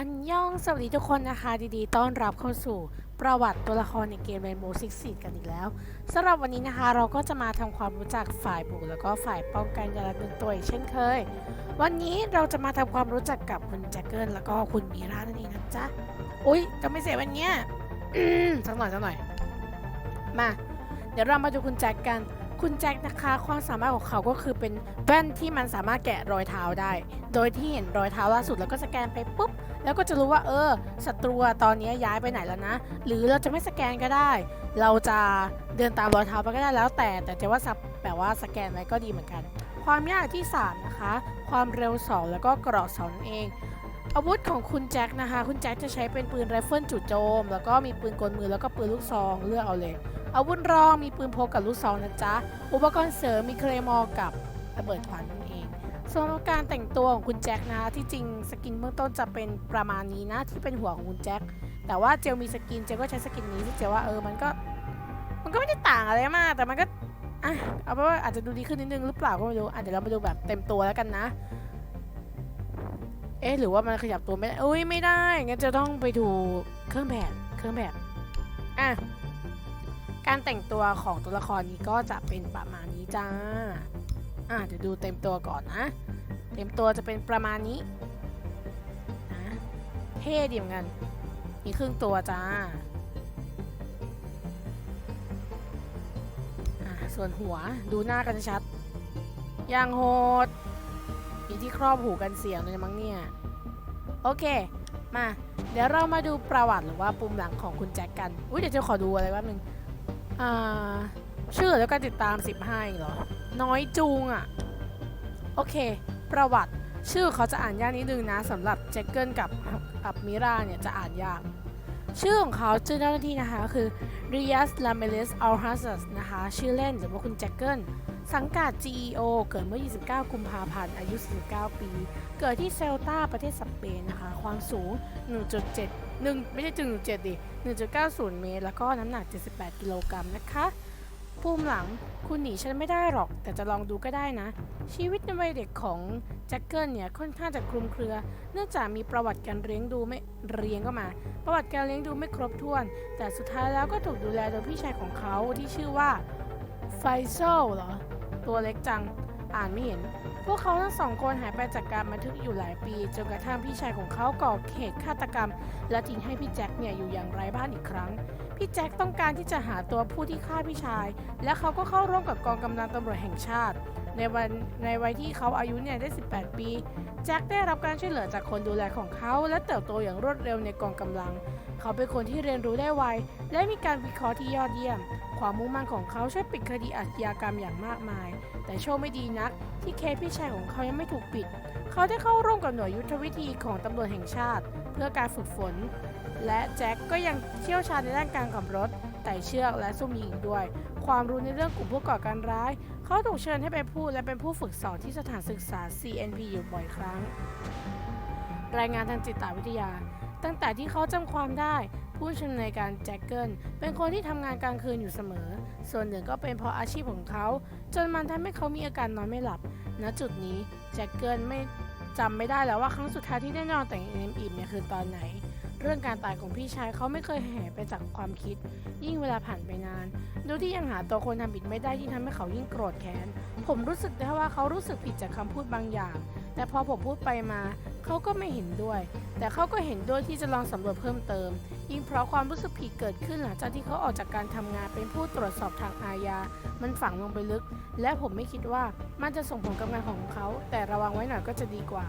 อันย่องสวัสดีทุกคนนะคะดีๆ ต้อนรับเข้าสู่ประวัติตัวละครในเกม Rainbow Six Siege กันอีกแล้วสำหรับวันนี้นะคะเราก็จะมาทำความรู้จักฝ่ายบุกแล้วก็ฝ่ายป้องกันยาละหนึ่งตัวเช่นเคย วันนี้เราจะมาทำความรู้จักกับคุณแจ็คเกิลแล้วก็คุณมีรานั่นเองนะจ๊ะอุ๊ยจะไม่เสียวันเนี้ยสักหน่อยสักหน่อยมา เดี๋ยวเรามาดูคุณแจ็คกันคุณแจ็คนะคะความสามารถของเขาก็คือเป็นแว่นที่มันสามารถแกะรอยเท้าได้ โดยที่เห็นรอยเท้าล่าสุดแล้วก็สแกนไปปุ๊บ แล้วก็จะรู้ว่าเออศัตรูตอนนี้ย้ายไปไหนแล้วนะ หรือเราจะไม่สแกนก็ได้ เราจะเดินตามรอยเท้าไปก็ได้แล้วแต่ แต่จะว่าซับแบบว่าสแกนไว้ก็ดีเหมือนกัน ความยากที่ 3 นะคะ ความเร็ว 2 แล้วก็กราะ2นั่นเองอาวุธของคุณแจ็คนะคะ คุณแจ็คจะใช้เป็นปืนไรเฟิลจู่โจม แล้วก็มีปืนกลมือแล้วก็ปืนลูกซองเลือกเอาเลย อาวุธรองมีปืนพกกับลูกซองนะจ๊ะ อุปกรณ์เสริมมีเคลมอกับระเบิดขวัญนั่ นเองส่วนการแต่งตัวของคุณแจ็คนะที่จริงสกินเบื้องต้นจะเป็นประมาณนี้นะที่เป็นหัวของคุณแจ็คแต่ว่าเจลมีสกินเจลก็ใช้สกินนี้ที่เจลว่าเออมันก็ มันก็ไม่ได้ต่างอะไรมาก แต่มันก็อะเอาเป็นว่าอาจจะดูดีขึ้นนิดนึงหรือเปล่าก็ไม่รู้อะเดี๋ยวเรามาดูแบบเต็มตัวแล้วกันนะ เอ๊ะหรือว่ามันขยับตัวไม่ได้เอ้ยไม่ได้งั้นจะต้องไปดูเครื่องแบบเครื่องแบบอะการแต่งตัวของตัวละครนี้ก็จะเป็นประมาณนี้จ้า อะเดี๋ยวดูเต็มตัวก่อนนะ เต็มตัวจะเป็นประมาณนี้นะเท่ดีเหมือนกัน มีครึ่งตัวจ้าอะส่วนหัวดูหน้ากันชัด อย่างโหด มีที่ครอบหูกันเสียงเลยมั้งเนี่ย โอเค มา เดี๋ยวเรามาดูประวัติหรือว่าปุ่มหลังของคุณแจ็คกัน อุ้ยเดี๋ยวจะขอดูอะไรแป๊บนึงอ่า ชื่อแล้วก็ติดตาม 15อีกเหรอ น้อยจุงอะ่ะ โอเค ประวัติชื่อเขาจะอ่านยากนิดนึงนะสำหรับแจ็คเกิลกับกับมิราเนี่ยจะอ่านยาก ชื่อของเขาชื่อเจ้าหน้าที่นะคะก็คือริยัสลาเมเลสอัลฮัสซัสนะคะ ชื่อเล่นหรือว่าคุณแจ็คเกิลสังกัด GEO เกิดเมื่อ 29 กุมภาพันธ์ อายุ 49 ปี เกิดที่เซลตาประเทศสเปนนะคะ ความสูง 1.7 1 ไม่ใช่จึง1.7 ดิ 1.90 เมตร แล้วก็น้ำหนัก 78 กิโลกรัมนะคะ ภูมิหลัง คุณหนีฉันไม่ได้หรอก แต่จะลองดูก็ได้นะ ชีวิตในวัยเด็กของแจ็คเกิลเนี่ยค่อนข้างจะคลุมเครือ เนื่องจากมีประวัติการเลี้ยงดูไม่เรียงก็มา ประวัติการเลี้ยงดูไม่ครบถ้วน แต่สุดท้ายแล้วก็ถูกดูแลโดยพี่ชายของเขาที่ชื่อว่าไฟโซลเหรอ ตัวเล็กจัง อ่านไม่เห็น พวกเขาทั้งสองคนหายไปจากการบันทึกอยู่หลายปี จนกระทั่งพี่ชายของเขาก่อเหตุฆาตกรรม และทิ้งให้พี่แจ็คเนี่ยอยู่อย่างไร้บ้านอีกครั้ง พี่แจ็คต้องการที่จะหาตัวผู้ที่ฆ่าพี่ชาย และเขาก็เข้าร่วมกับกองกำลังตำรวจแห่งชาติ ในวันในวัยที่เขาอายุเนี่ยได้ 18 ปี แจ็คได้รับการช่วยเหลือจากคนดูแลของเขา และเติบโตอย่างรวดเร็วในกองกำลัง เขาเป็นคนที่เรียนรู้ได้ไว และมีการวิเคราะห์ที่ยอดเยี่ยม ความมุ่งมั่นของเขาช่วยปิดคดีอาชญากรรมอย่างมากมาย แต่โชคไม่ดีนัก ที่เคสพี่ชายของเขายังไม่ถูกปิด เขาได้เข้าร่วมกับหน่วยยุทธวิธีของตำรวจแห่งชาติ เพื่อการฝึกฝน และแจ็คก็ยังเชี่ยวชาญในด้านการขับรถไต่เชือกและซุ่มยิงอีกด้วย ความรู้ในเรื่องกลุ่มผู้ก่อการร้าย เขาถูกเชิญให้ไปพูดและเป็นผู้ฝึกสอนที่สถานศึกษา CNP อยู่บ่อยครั้ง รายงานทางจิตวิทยา ตั้งแต่ที่เขาจำความได้ผู้ชำนาญการแจ็คเกิลเป็นคนที่ทำงานกลางคืนอยู่เสมอ ส่วนหนึ่งก็เป็นเพราะอาชีพของเขา จนมันทำให้เขามีอาการนอนไม่หลับ ณ จุดนี้แจ็คเกิลไม่จำไม่ได้แล้วว่าครั้งสุดท้ายที่ได้นอนแต่งเอ็มอิ่มเนี่ยคือตอนไหน รื่องการตายของพี่ชายเขาไม่เคยแห่ไปจากความคิด ยิ่งเวลาผ่านไปนานดูที่ยังหาตัวคนทำผิดไม่ได้ที่ทำให้เขายิ่งโกรธแค้น ผมรู้สึกได้ว่าเขารู้สึกผิดจากคำพูดบางอย่าง แต่พอผมพูดไปมา เขาก็ไม่เห็นด้วย แต่เขาก็เห็นด้วยที่จะลองสำรวจเพิ่มเติม ยิ่งเพราะความรู้สึกผิดเกิดขึ้นหลังจากที่เขาออกจากการทำงานเป็นผู้ตรวจสอบทางอาญา มันฝังลงไปลึก และผมไม่คิดว่ามันจะส่งผลกับงานของเขา แต่ระวังไว้หน่อยก็จะดีกว่า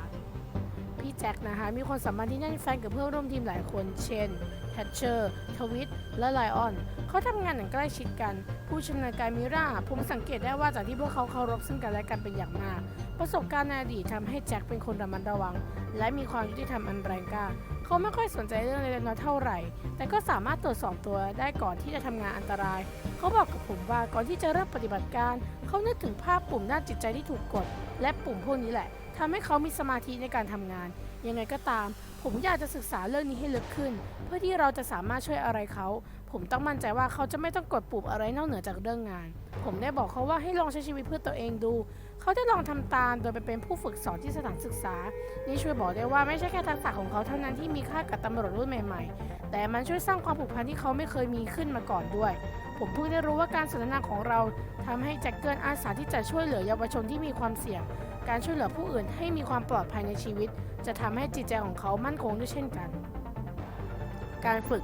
พี่แจ็คนะคะ มีคนสัมพันธ์ที่แน่นแฟนกับเพื่อนร่วมทีมหลายคน เช่นแทชเชอร์ ทวิต และไลออน เขาทำงานอย่างใกล้ชิดกัน ผู้ชำนาญการมิรา ผมสังเกตได้ว่าจากที่พวกเขาเคารพซึ่งกันและกันเป็นอย่างมาก ประสบการณ์ในอดีตทำให้แจ็คเป็นคนระมัดระวัง และมีความยุติธรรมอันแรงกล้า เขาไม่ค่อยสนใจเรื่องเล็กน้อยเท่าไหร่ แต่ก็สามารถตรวจสอบตัวได้ก่อนที่จะทำงานอันตราย เขาบอกกับผมว่าก่อนที่จะเริ่มปฏิบัติการ เขานึกถึงภาพปุ่มด้าจิตใจที่ถูกกด และปุ่มพวกนี้แหละ ทำให้เขามีสมาธิในการทำงาน ยังไงก็ตาม ผมอยากจะศึกษาเรื่องนี้ให้ลึกขึ้น เพื่อที่เราจะสามารถช่วยอะไรเขา ผมต้องมั่นใจว่าเขาจะไม่ต้องกดปุ่มอะไรนอกเหนือจากเรื่องงาน ผมได้บอกเขาว่าให้ลองใช้ชีวิตเพื่อตัวเองดู เขาได้ลองทำตามโดยไปเป็นผู้ฝึกสอนที่สถานศึกษา นี่ช่วยบอกได้ว่าไม่ใช่แค่ทักษะของเขาเท่านั้นที่มีค่ากับตำรวจรุ่นใหม่ ๆ แต่มันช่วยสร้างความผูกพันที่เขาไม่เคยมีขึ้นมาก่อนด้วย ผมเพิ่งได้รู้ว่าการสนทนาของเราทำให้แจ็คเกิลอาสาที่จะช่วยเหลือเยาวชนที่มีความเสี่ยง การช่วยเหลือผู้อื่นให้มีความปลอดภัยในชีวิต จะทำให้จิตใจของเขามั่นคงด้วยเช่นกัน การฝึก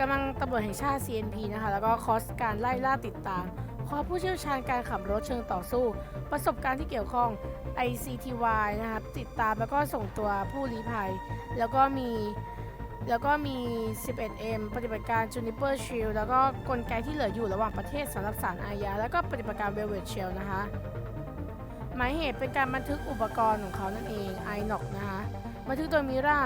กำลังตำรวจแห่งชาติ CNP นะคะ แล้วก็คอสการไล่ล่าติดตามคอผู้เชี่ยวชาญการขับรถเชิงต่อสู้ ประสบการณ์ที่เกี่ยวข้อง ICTY นะครับติดตามแล้วก็ส่งตัวผู้ลี้ภัย แล้วก็มี แล้วก็มี 11M ปฏิบัติการ Juniper Shield แล้วก็กลไกที่เหลืออยู่ระหว่างประเทศสำหรับสารอาญาแล้วก็ปฏิบัติการ Velvet Shield นะคะ หมายเหตุเป็นการบันทึกอุปกรณ์ของเขานั่นเอง iNOC นะคะ บันทึกโดยมิรา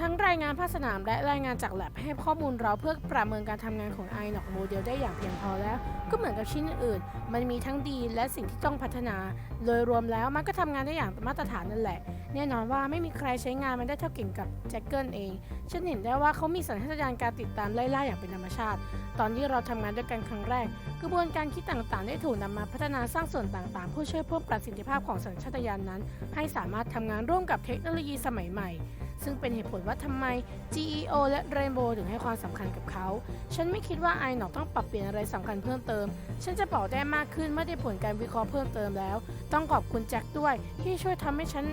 ทั้งรายงานภาคสนามและรายงานจากแลบให้ข้อมูลเราเพื่อประเมินการทำงานของ iNOC โมเดลได้อย่างเพียงพอแล้ว ก็เหมือนกับชิ้นอื่นๆ มันมีทั้งดีและสิ่งที่ต้องพัฒนา โดยรวมแล้วมันก็ทำงานได้อย่างมาตรฐานนั่นแหละ แน่นอนว่าไม่มีใครใช้งานมันได้เท่าเก่งกับแจ็คเกิลเอง ฉันเห็นได้ว่าเขามีสัญชาตญาณการติดตามไล่ล่าอย่างเป็นธรรมชาติ ตอนที่เราทำงานด้วยกันครั้งแรก กระบวนการคิดต่างๆ ได้ถูกนำมาพัฒนาสร้างส่วนต่างๆเพื่อช่วยเพิ่มประสิทธิภาพของสัญชาตญาณนั้น ให้สามารถทำงานร่วมกับเทคโนโลยีสมัยใหม่ ซึ่งเป็นเหตุผลว่าทำไม GEO และ Rainbow ถึงให้ความสำคัญกับเขา ฉันไม่คิดว่า i n o ต้องปรับเปลี่ยนอะไรสำคัญเพิ่มเติม ฉันจะบอกได้มากขึ้นเมื่อได้ผลการวิเคราะห์เพิ่มเติมแล้ว ต้องขอบคุณแจ็คด้วย ที่ช่วยทำให้ฉัน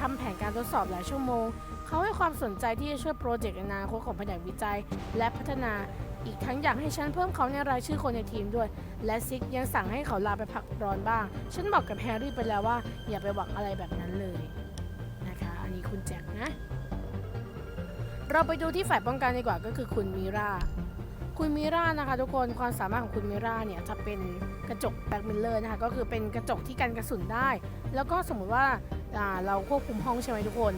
ทำแผนการทดสอบหลายชั่วโมง เขาให้ความสนใจที่จะช่วยโปรเจกต์อนาคตของแผนกวิจัย และพัฒนา อีกทั้งอยากให้ฉันเพิ่มเขาในรายชื่อคนในทีมด้วย และซิกยังสั่งให้เขาลาไปพักร้อนบ้าง ฉันบอกกับแฮร์รี่ไปแล้วว่า อย่าไปหวังอะไรแบบนั้นเลยนะคะ อันนี้คุณแจ็คนะ เราไปดูที่ฝ่ายป้องกันดีกว่าก็คือคุณมิราคุณมิรานะคะทุกคนความสามารถของคุณมิราเนี่ยจะเป็นกระจกแบ็กมิลเลอร์นะคะก็คือเป็นกระจกที่กันกระสุนได้ แล้วก็สมมุติว่าาเราควบคุมห้องใช่ไหมทุกคน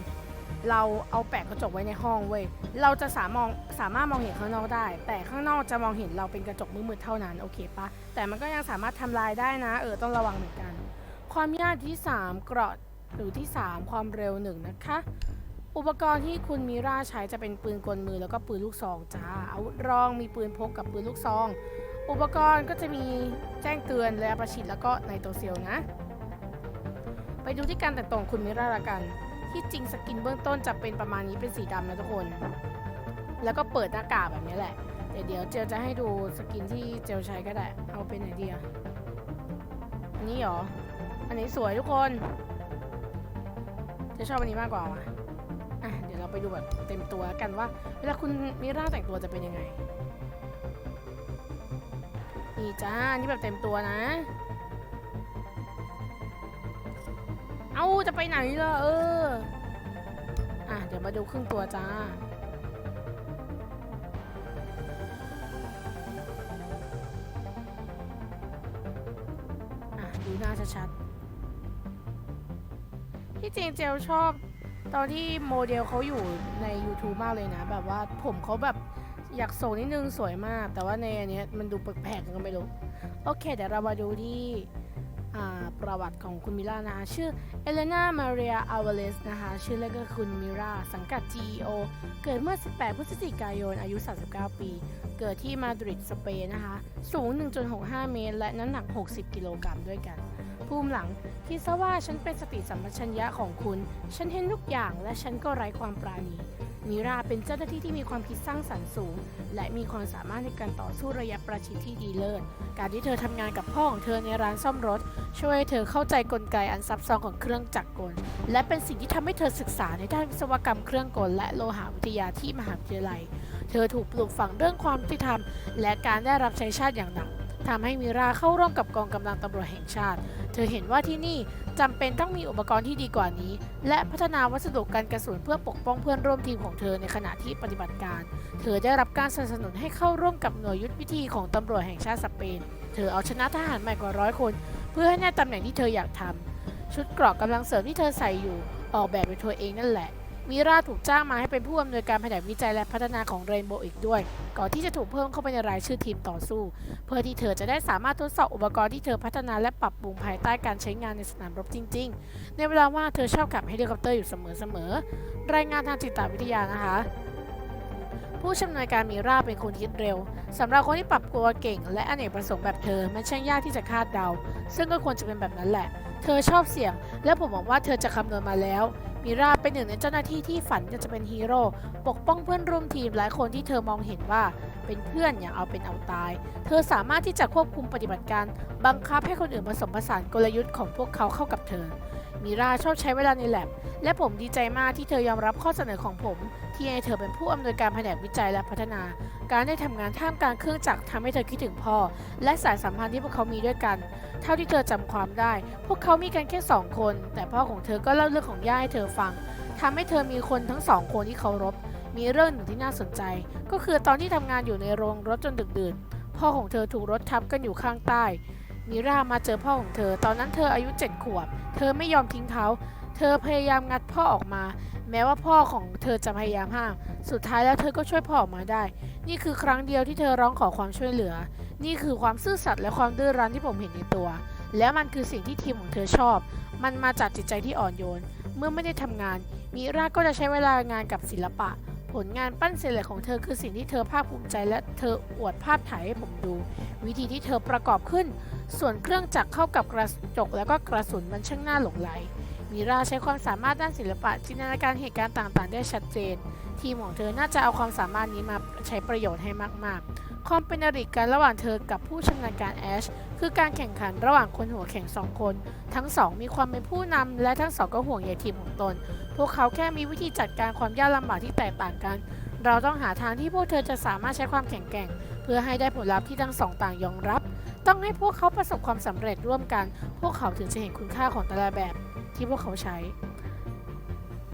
เราเอาแปะกระจกไว้ในห้องเว้ยเราจะสามองสามารถมองเห็นข้างนอกได้ แต่ข้างนอกจะมองเห็นเราเป็นกระจกมืดๆเท่านั้นโอเคปะแต่มันก็ยังสามารถทำลายได้นะ เออต้องระวังเหมือนกัน ความยากที่ 3 เกราะหรือที่ 3 ความเร็วหนึ่งนะคะ อุปกรณ์ที่คุณมิราใช้จะเป็นปืนกลมือแล้วก็ปืนลูกซองจ้าอาวุธรองมีปืนพกกับปืนลูกซอง อุปกรณ์ก็จะมีแจ้งเตือนและประชิดแล้วก็ไนโตรเซลนะ ไปดูที่การแต่งตัวของคุณมิราละกัน ที่จริงสกินเบื้องต้นจะเป็นประมาณนี้เป็นสีดำนะทุกคน แล้วก็เปิดหน้ากากแบบนี้แหละแต่เดี๋ยวเจลจะให้ดูสกินที่เจลใช้ก็ได้ เอาเป็นไหนดีอะอันนี้เหรอ อันนี้สวยทุกคนจะชอบอันนี้มากกว่าอะ เราไปดูแบบเต็มตัวกันว่าเวลาคุณมิร่าแต่งตัวจะเป็นยังไง นี่จ้า นี่แบบเต็มตัวนะ เอาจะไปไหนล่ะเออ อะ เดี๋ยวมาดูครึ่งตัวจ้าดูหน้าชัดๆที่จริงเจลชอบ ตอนที่โมเดลเขาอยู่ใน YouTube มากเลยนะ แบบว่าผมเขาแบบอยากโศกนิดนึงสวยมาก แต่ว่าในอันเนี้ยมันดูแปลกๆยังไงก็ไม่รู้ โอเค เดี๋ยวเรามาดูที่ประวัติของคุณมิล่านะคะ ชื่อเอเลนามาเรียอ v วเลสนะคะ ชื่อเล่นก็คือคุณมิราสังกัด GEO เกิดเมื่อ 18 พฤศจิกายน อายุ 39 ปี เกิดที่มาดริด สเปนนะคะ สูง 1.65 เมตร และน้ำหนัก 60 กิโลกรัมด้วยกัน ภูมิหลัง คิดซะว่าฉันเป็นสติสัมปชัญญะของคุณ ฉันเห็นทุกอย่างและฉันก็ไร้ความปราณีมิราเป็นเจ้าหน้าที่ที่มีความคิดสร้างสรรค์สูง และมีความสามารถในการต่อสู้ระยะประชิดที่ดีเลิศ การที่เธอทำงานกับพ่อของเธอในร้านซ่อมรถ ช่วยให้เธอเข้าใจกลไกอันซับซ้อนของเครื่องจักรกล และเป็นสิ่งที่ทำให้เธอศึกษาในด้านวิศวกรรมเครื่องกล และโลหะวิทยาที่มหาวิทยาลัย เธอถูกปลูกฝังเรื่องความยุติธรรม และการได้รับใช้ชาติอย่างหนักทำให้มิราเข้าร่วมกับกองกำลังตำรวจแห่งชาติ ธอเห็นว่าที่นี่จำเป็นต้องมีอุปกรณ์ที่ดีกว่านี้ และพัฒนาวัสดุกันกระสุนเพื่อปกป้องเพื่อนร่วมทีมของเธอในขณะที่ปฏิบัติการ เธอได้รับการสนับสนุนให้เข้าร่วมกับหน่วยยุทธวิธีของตำรวจแห่งชาติสเปน เธอเอาชนะทหารใหม่กว่าร้อยคน เพื่อให้ได้ตำแหน่งที่เธออยากทำชุดเกราะกำลังเสริมที่เธอใส่อยู่ ออกแบบโดยเธอเองนั่นแหละ มิราถูกจ้างมาให้เป็นผู้อำนวยการแผนกวิจัยและพัฒนาของเรนโบว์อีกด้วย ก่อนที่จะถูกเพิ่มเข้าไปในรายชื่อทีมต่อสู้ เพื่อที่เธอจะได้สามารถทดสอบอุปกรณ์ที่เธอพัฒนาและปรับปรุงภายใต้การใช้งานในสนามรบจริง ๆ ในเวลาว่างเธอชอบขับเฮลิคอปเตอร์อยู่เสมอๆรายงานทางจิตวิทยานะคะผู้ชำนาญการมีราเป็นคนคิดเร็วสำหรับคนที่ปรับตัวเก่ง และอเนกประสงค์แบบเธอมันช่างยากที่จะคาดเดา ซึ่งก็ควรจะเป็นแบบนั้นแหละ เธอชอบเสี่ยง และผมหวังว่าเธอจะคำนวณมาแล้ว มีราเป็นหนึ่งในเจ้าหน้าที่ที่ฝันจะเป็นฮีโร่ปกป้องเพื่อนร่วมทีมหลายคนที่เธอมองเห็นว่าเป็นเพื่อนอย่างเอาเป็นเอาตาย เธอสามารถที่จะควบคุมปฏิบัติการ บังคับให้คนอื่นผสมผสานกลยุทธ์ของพวกเขาเข้ากับเธอมีราชอบใช้เวลาในแลบและผมดีใจมากที่เธอยอมรับข้อเสนอของผม ที่ให้เธอเป็นผู้อำนวยการแผนกวิจัยและพัฒนา การได้ทำงานท่ามกลางเครื่องจักรทำให้เธอคิดถึงพ่อ และสายสัมพันธ์ที่พวกเขามีด้วยกัน เท่าที่เธอจำความได้ พวกเขามีกันแค่สองคน แต่พ่อของเธอก็เล่าเรื่องของย่าให้เธอฟังทำให้เธอมีคนทั้งสองคนที่เคารพ มีเรื่องหนึ่งที่น่าสนใจ ก็คือตอนที่ทำงานอยู่ในโรงรถจนดึกดื่น พ่อของเธอถูกรถทับกันอยู่ข้างใต้มิรามาเจอพ่อของเธอ ตอนนั้นเธออายุเจ็ดขวบ เธอไม่ยอมทิ้งเขา เธอพยายามงัดพ่อออกมา แม้ว่าพ่อของเธอจะพยายามห้าม สุดท้ายแล้วเธอก็ช่วยพ่อออกมาได้ นี่คือครั้งเดียวที่เธอร้องขอความช่วยเหลือ นี่คือความซื่อสัตย์และความดื้อรั้นที่ผมเห็นในตัว และมันคือสิ่งที่ทีมของเธอชอบ มันมาจากจิตใจที่อ่อนโยน เมื่อไม่ได้ทำงาน มิราก็จะใช้เวลางานกับศิลปะ ผลงานปั้นเสร็จของเธอคือสิ่งที่เธอภาคภูมิใจ และเธออวดภาพถ่ายให้ผมดู วิธีที่เธอประกอบขึ้น ส่วนเครื่องจักรเข้ากับกระจกแล้วก็กระสุนมันช่างน่าหลงไหลมิราใช้ความสามารถด้านศิลปะจินตนาการเหตุการณ์ต่างๆ ได้ชัดเจน ทีมของเธอน่าจะเอาความสามารถนี้มาใช้ประโยชน์ให้มากๆ ความเป็นอริกันระหว่างเธอกับผู้ชำนาญการแอชคือการแข่งขันระหว่างคนหัวแข่งสองคน ทั้งสองมีความเป็นผู้นำและทั้งสองก็ห่วงใยทีมของตน พวกเขาแค่มีวิธีจัดการความยากลำบากที่แตกต่างกัน เราต้องหาทางที่พวกเธอจะสามารถใช้ความแข็งแกร่ง เพื่อให้ได้ผลลัพธ์ที่ทั้งสองต่างยอมรับ ต้องให้พวกเขาประสบความสำเร็จร่วมกัน พวกเขาถึงจะเห็นคุณค่าของแต่ละแบบที่พวกเขาใช้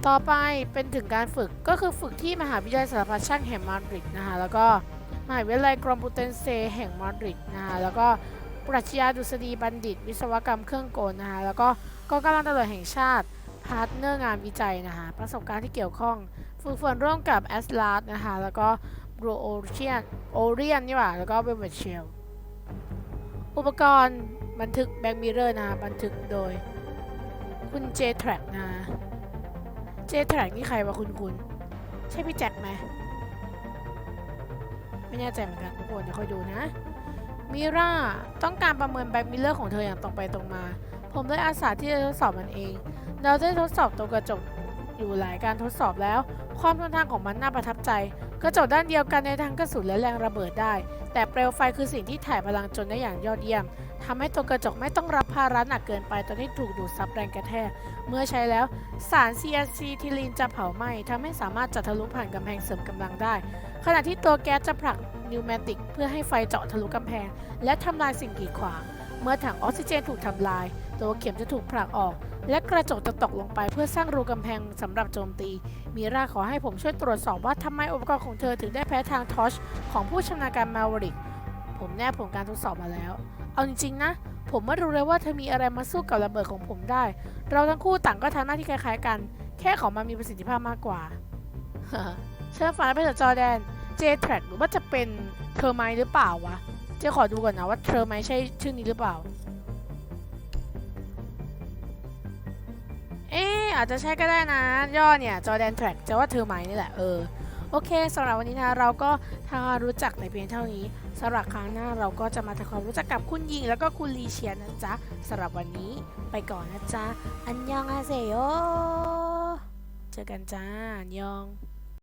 ต่อไปเป็นถึงการฝึกก็คือฝึกที่มหาวิทยาลัยสารพัดช่างแห่งมาดริดนะคะแล้วก็มหาวิทยาลัยกรมปูเตนเซแห่งมาดริดนะคะแล้วก็ปรัชญาดุษฎีบัณฑิต วิศวกรรมเครื่องกลนะคะแล้วก็กองกำลังตำรวจแห่งชาติพาร์ทเนอร์งานวิจัยนะคะประสบการณ์ที่เกี่ยวข้องฝึกฝนร่วมกับแอสลาดนะคะแล้วก็บรูโอเชียนโอเรียนนี่หว่าแล้วก็เบเวตเชล อุปกรณ์บันทึกแบงค์มิเรอร์นะ บันทึกโดย คุณเจแทร็กนะเจแทร็กนี่ใครวะคุณคุณ ใช่พี่แจ็คไหม ไม่แน่ใจเหมือนกันทุกคนเดี๋ยวค่อยดูนะมิราต้องการประเมินแบงค์มิเรอร์ของเธออย่างตรงไปตรงมา ผมได้อาสาที่จะทดสอบมันเอง เราได้ทดสอบตัวกระจกอยู่หลายการทดสอบแล้ว ความทนทานของมันน่าประทับใจ กระจกด้านเดียวกันในทางกระสุนและแรงระเบิดได้ แต่เปลวไฟคือสิ่งที่ถ่ายพลังจนได้อย่างยอดเยี่ยมทำให้ตัวกระจกไม่ต้องรับภาระหนักเกินไปตอนที่ถูกดูดซับแรงกระแทก เมื่อใช้แล้วสาร CNC ทิลีนจะเผาไหม้ทำให้สามารถจัดทะลุผ่านกำแพงเสริมกำลังได้ ขณะที่ตัวแก๊สจะผลักนิวแมติกเพื่อให้ไฟเจาะทะลุกำแพง และทำลายสิ่งกีดขวาง เมื่อถังออกซิเจนถูกทำลาย ตัวเข็มจะถูกผลักออก และกระจกจะตกลงไปเพื่อสร้างรูกำแพงสำหรับโจมตี มีราขอให้ผมช่วยตรวจสอบว่าทำไมอุปกรณ์ของเธอถึงได้แพ้ทางทอชของผู้ชำนาญการมาวริก ผมแนบผลการทดสอบมาแล้ว เอาจริง ๆ นะ ผมไม่รู้เลยว่าเธอมีอะไรมาสู้กับระเบิดของผมได้ เราทั้งคู่ต่างก็ทำหน้าที่คล้ายๆกัน แค่ของมันมีประสิทธิภาพมากกว่าเชิญฝันไปเถอะจอแดน เจแทร็กหรือว่าจะเป็นเทอร์ไมหรือเปล่าวะ เจขอดูก่อนนะว่าเทอร์ไมใช่ชื่อนี้หรือเปล่า เอ๊ะอาจจะใช่ก็ได้นะ ย่อเนี่ยจอแดนแทร็กจะว่าเธอไหมนี่แหละเออโอเคสำหรับวันนี้นะเราก็ทำความรู้จักในเพียงเท่านี้สำหรับครั้งหน้าเราก็จะมาทำความรู้จักกับคุณยิง แล้วก็คุณลีเชียนนะจ๊ะสำหรับวันนี้ไปก่อนนะจ๊ะอันยองอาเซโยเจอกันจ้าอันยอง